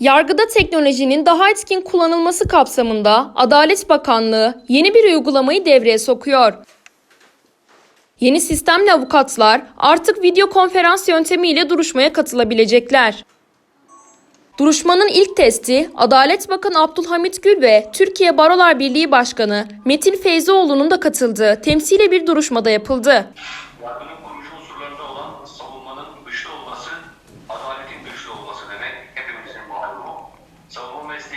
Yargıda teknolojinin daha etkin kullanılması kapsamında Adalet Bakanlığı yeni bir uygulamayı devreye sokuyor. Yeni sistemle avukatlar artık video konferans yöntemiyle duruşmaya katılabilecekler. Duruşmanın ilk testi Adalet Bakanı Abdülhamit Gül ve Türkiye Barolar Birliği Başkanı Metin Feyzioğlu'nun da katıldığı temsile bir duruşmada yapıldı.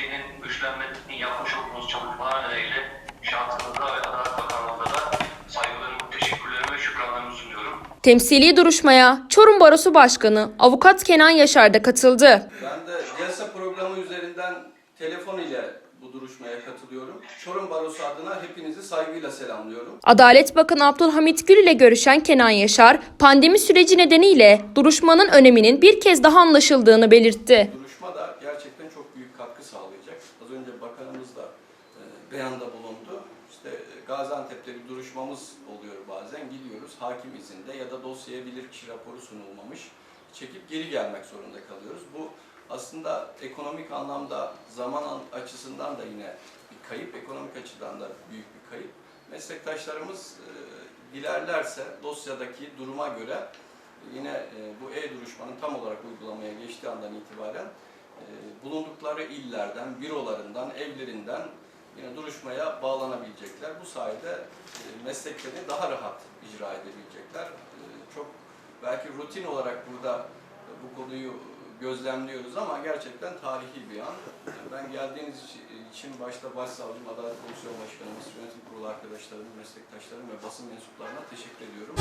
Mesleğinin güçlenmesini yapmış olduğunuz çalışmalar nedeniyle şahsınıza ve Adalet Bakanlığı'na da saygılarımı, teşekkürlerimi ve şükranlarımı sunuyorum. Temsili duruşmaya Çorum Barosu Başkanı Avukat Kenan Yaşar da katıldı. Ben de Celsa programı üzerinden telefon ile bu duruşmaya katılıyorum. Çorum Barosu adına hepinizi saygıyla selamlıyorum. Adalet Bakanı Abdülhamit Gül ile görüşen Kenan Yaşar, pandemi süreci nedeniyle duruşmanın öneminin bir kez daha anlaşıldığını belirtti. Duruşma da gerçekten çok büyük katkı sağlayacak. Az önce bakanımız da e, beyanda bulundu. İşte e, Gaziantep'te bir duruşmamız oluyor bazen. Gidiyoruz hakim izinde ya da dosyaya bilirkişi raporu sunulmamış. Çekip geri gelmek zorunda kalıyoruz. Bu aslında ekonomik anlamda zaman an- açısından da yine bir kayıp, ekonomik açıdan da büyük bir kayıp. Meslektaşlarımız e, dilerlerse dosyadaki duruma göre yine e, bu e-duruşmanın tam olarak uygulamaya geçtiği andan itibaren bulundukları illerden, bürolarından, evlerinden yine duruşmaya bağlanabilecekler. Bu sayede e, mesleklerini daha rahat icra edebilecekler. E, Çok belki rutin olarak burada e, bu konuyu gözlemliyoruz ama gerçekten tarihi bir an. Ben geldiğiniz için başta Başsavcım, Adalet Komisyonu Başkanımız, yönetim kurulu arkadaşlarım, meslektaşlarım ve basın mensuplarına teşekkür ediyorum.